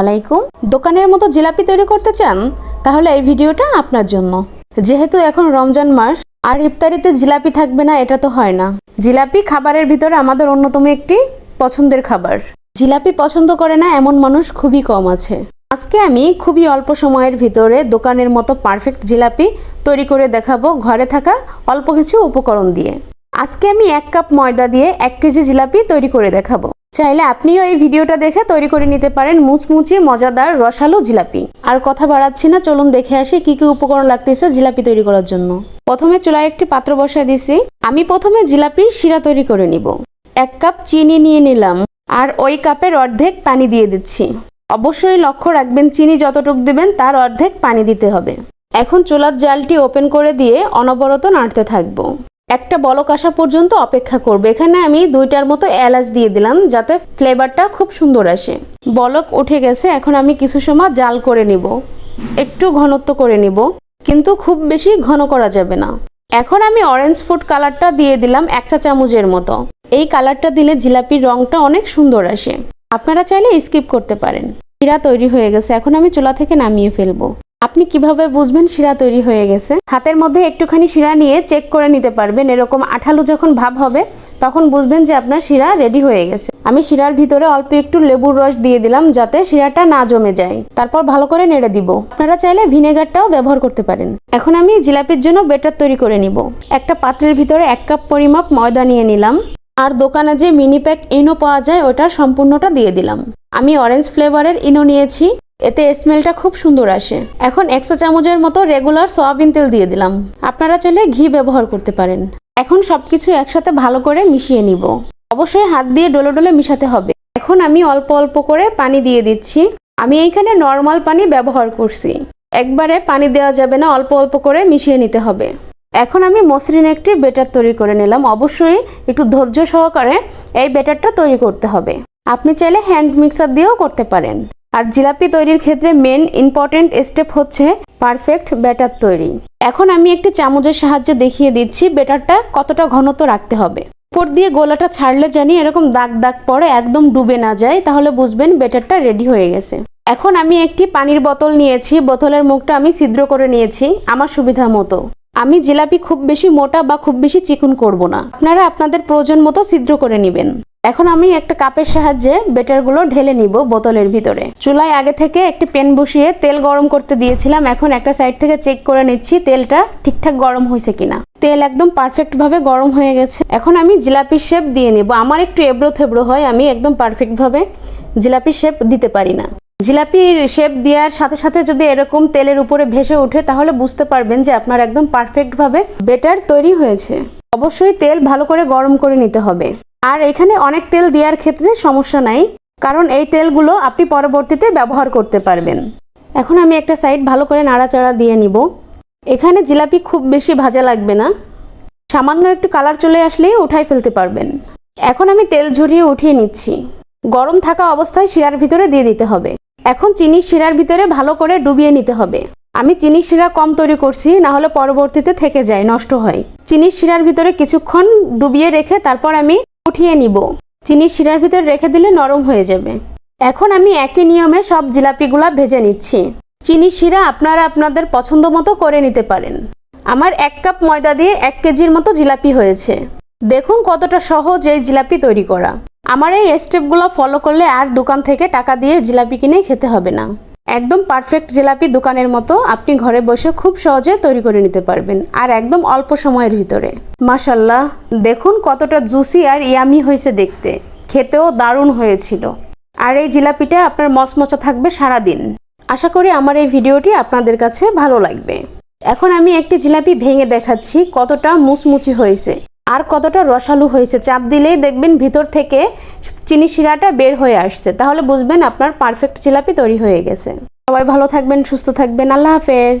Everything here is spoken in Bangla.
আলাইকুম। দোকানের মতো জিলাপি তৈরি করতে চান, তাহলে এই ভিডিওটা আপনার জন্য। যেহেতু এখন রমজান মাস, আর ইফতারিতে জিলাপি থাকবে না, এটা তো হয় না। জিলাপি খাবারের ভিতরে আমাদের অন্যতম একটি পছন্দের খাবার। জিলাপি পছন্দ করে না এমন মানুষ খুবই কম আছে। আজকে আমি খুবই অল্প সময়ের ভিতরে দোকানের মতো পারফেক্ট জিলাপি তৈরি করে দেখাবো ঘরে থাকা অল্প কিছু উপকরণ দিয়ে। আজকে আমি এক কাপ ময়দা দিয়ে এক কেজি জিলাপি তৈরি করে দেখাবো। চাইলে আপনিও এই ভিডিওটা দেখে তৈরি করে নিতে পারেন মুচমুচি, মজাদার, রসালো জিলাপি। আর কথা বাড়াচ্ছি না, চলুন দেখে আসি কি কি উপকরণ লাগতেছে জিলাপি তৈরি করার জন্য। প্রথমে চুলায় একটি পাত্র বসায় দিছি। আমি প্রথমে জিলাপির শিরা তৈরি করে নিব। এক কাপ চিনি নিয়ে নিলাম, আর ওই কাপের অর্ধেক পানি দিয়ে দিচ্ছি। অবশ্যই লক্ষ্য রাখবেন, চিনি যতটুক দেবেন, তার অর্ধেক পানি দিতে হবে। এখন চুলার জালটি ওপেন করে দিয়ে অনবরত নাড়তে থাকব। একটা বলক আসা পর্যন্ত অপেক্ষা করবে। এখানে আমি দুইটার মতো এলাচ দিয়ে দিলাম যাতে ফ্লেভারটা খুব সুন্দর আসে। বলক উঠে গেছে, এখন আমি কিছু সময় জাল করে নিব। একটু ঘনত্ব করে নিব, কিন্তু খুব বেশি ঘন করা যাবে না। এখন আমি অরেঞ্জ ফুড কালারটা দিয়ে দিলাম এক চা চামচের মতো। এই কালারটা দিলে জিলাপির রংটা অনেক সুন্দর আসে। আপনারা চাইলে স্কিপ করতে পারেন। শিরা তৈরি হয়ে গেছে, এখন আমি চুলা থেকে নামিয়ে ফেলব। আপনি কীভাবে বুঝবেন শিরা তৈরি হয়ে গেছে? হাতের মধ্যে একটুখানি শিরা নিয়ে চেক করে নিতে পারবেন। এরকম আঠালো যখন ভাব হবে, তখন বুঝবেন যে আপনার শিরা রেডি হয়ে গেছে। আমি শিরার ভিতরে অল্প একটু লেবুর রস দিয়ে দিলাম যাতে শিরাটা না জমে যায়। তারপর ভালো করে নেড়ে দিব। আপনারা চাইলে ভিনেগারটাও ব্যবহার করতে পারেন। এখন আমি জিলাপির জন্য বেটার তৈরি করে নিব। একটা পাত্রের ভিতরে এক কাপ পরিমাপ ময়দা নিয়ে নিলাম। আর দোকানে যে মিনি প্যাক ইনো পাওয়া যায় ওটা সম্পূর্ণটা দিয়ে দিলাম। আমি অরেঞ্জ ফ্লেভারের ইনো নিয়েছি। এতে স্মেলটা খুব সুন্দর আসে। এখন একশো চামচের মতো রেগুলার সয়াবিন তেল দিয়ে দিলাম। আপনারা চাইলে ঘি ব্যবহার করতে পারেন। এখন সবকিছু একসাথে ভালো করে মিশিয়ে নিব। অবশ্যই হাত দিয়ে ডলে ডলে মিশাতে হবে। এখন আমি অল্প অল্প করে পানি দিয়ে দিচ্ছি। আমি এইখানে নর্মাল পানি ব্যবহার করছি। একবারে পানি দেওয়া যাবে না, অল্প অল্প করে মিশিয়ে নিতে হবে। এখন আমি মসৃণ একটি বেটার তৈরি করে নিলাম। অবশ্যই একটু ধৈর্য সহকারে এই বেটারটা তৈরি করতে হবে। আপনি চাইলে হ্যান্ড মিক্সার দিয়েও করতে পারেন। আর জিলাপি তৈরির ক্ষেত্রে মেন ইম্পর্টেন্ট স্টেপ হচ্ছে পারফেক্ট ব্যাটার তৈরি। এখন আমি একটি চামচের সাহায্যে দেখিয়ে দিচ্ছি ব্যাটারটা কতটা ঘনত্ব রাখতে হবে। উপর দিয়ে গোলাটা ছাড়লে জানি এরকম দাগ দাগ পরে একদম ডুবে না যায়, তাহলে বুঝবেন ব্যাটারটা রেডি হয়ে গেছে। এখন আমি একটি পানির বোতল নিয়েছি, বোতলের মুখটা আমি ছিদ্র করে নিয়েছি আমার সুবিধা মতো। আমি জিলাপি খুব বেশি মোটা বা খুব বেশি চিকুন করব না। আপনারা আপনাদের প্রয়োজন মতো ছিদ্র করে নেবেন। এখন আমি একটা কাপের সাহায্যে বেটারগুলো ঢেলে নিব বোতলের ভিতরে। চুলায় আগে থেকে একটি প্যান বসিয়ে তেল গরম করতে দিয়েছিলাম, এখন একটা সাইড থেকে চেক করে নিচ্ছি তেলটা ঠিকঠাক গরম হয়েছে কিনা। তেল একদম পারফেক্ট ভাবে গরম হয়ে গেছে। এখন আমি জিলাপি শেপ দিয়ে নেব। আমার একটু এবড়ো থেবড়ো হয়, আমি একদম পারফেক্ট ভাবে জিলাপির শেপ দিতে পারি না। জিলাপির শেপ দেওয়ার সাথে সাথে যদি এরকম তেলের উপরে ভেসে ওঠে, তাহলে বুঝতে পারবেন যে আপনার একদম পারফেক্ট ভাবে বেটার তৈরি হয়েছে। অবশ্যই তেল ভালো করে গরম করে নিতে হবে। আর এখানে অনেক তেল দেওয়ার ক্ষেত্রে সমস্যা নাই, কারণ এই তেলগুলো আপনি পরবর্তীতে ব্যবহার করতে পারবেন। এখন আমি একটা সাইড ভালো করে নাড়াচাড়া দিয়ে নিব। এখানে জিলাপি খুব বেশি ভাজা লাগবে না। সামান্য একটু কালার চলে আসলেই উঠাই ফেলতে পারবেন। এখন আমি তেল ঝরিয়ে উঠিয়ে নিচ্ছি। গরম থাকা অবস্থায় শিরার ভিতরে দিয়ে দিতে হবে। এখন চিনির শিরার ভিতরে ভালো করে ডুবিয়ে নিতে হবে। আমি চিনির শিরা কম তৈরি করছি, না হলে পরবর্তীতে থেকে যায়, নষ্ট হয়। চিনির শিরার ভিতরে কিছুক্ষণ ডুবিয়ে রেখে তারপর আমি উঠিয়ে নিব। চিনির শিরার ভিতরে রেখে দিলে নরম হয়ে যাবে। এখন আমি একই নিয়মে সব জিলাপিগুলা ভেজে নিচ্ছি। চিনি শিরা আপনারা আপনাদের পছন্দ মতো করে নিতে পারেন। আমার এক কাপ ময়দা দিয়ে এক কেজির মতো জিলাপি হয়েছে। দেখুন কতটা সহজ এই জিলাপি তৈরি করা। আমার এই স্টেপগুলো ফলো করলে আর দোকান থেকে টাকা দিয়ে জিলাপি কিনে খেতে হবে না। একদম পারফেক্ট জিলাপি দোকানের মতো আপনি ঘরে বসে খুব সহজে তৈরি করে নিতে পারবেন, আর একদম অল্প সময়ের ভিতরে। মাশাল্লাহ দেখুন কতটা জুসি আর ইয়ামি হয়েছে দেখতে। খেতেও দারুণ হয়েছিল। আর এই জিলাপিটা আপনার মচমচা থাকবে সারা দিন আশা করি আমার এই ভিডিওটি আপনাদের কাছে ভালো লাগবে। এখন আমি একটি জিলাপি ভেঙে দেখাচ্ছি কতটা মুচমুচি হয়েছে। আর কতটা রসালো হয়েছে? চাপ দিলেই দেখবেন ভিতর থেকে চিনি শিরাটা বের হয়ে আসছে। তাহলে বুঝবেন আপনার পারফেক্ট জিলাপি তৈরি হয়ে গেছে। সবাই ভালো থাকবেন, সুস্থ থাকবেন। আল্লাহ হাফেজ।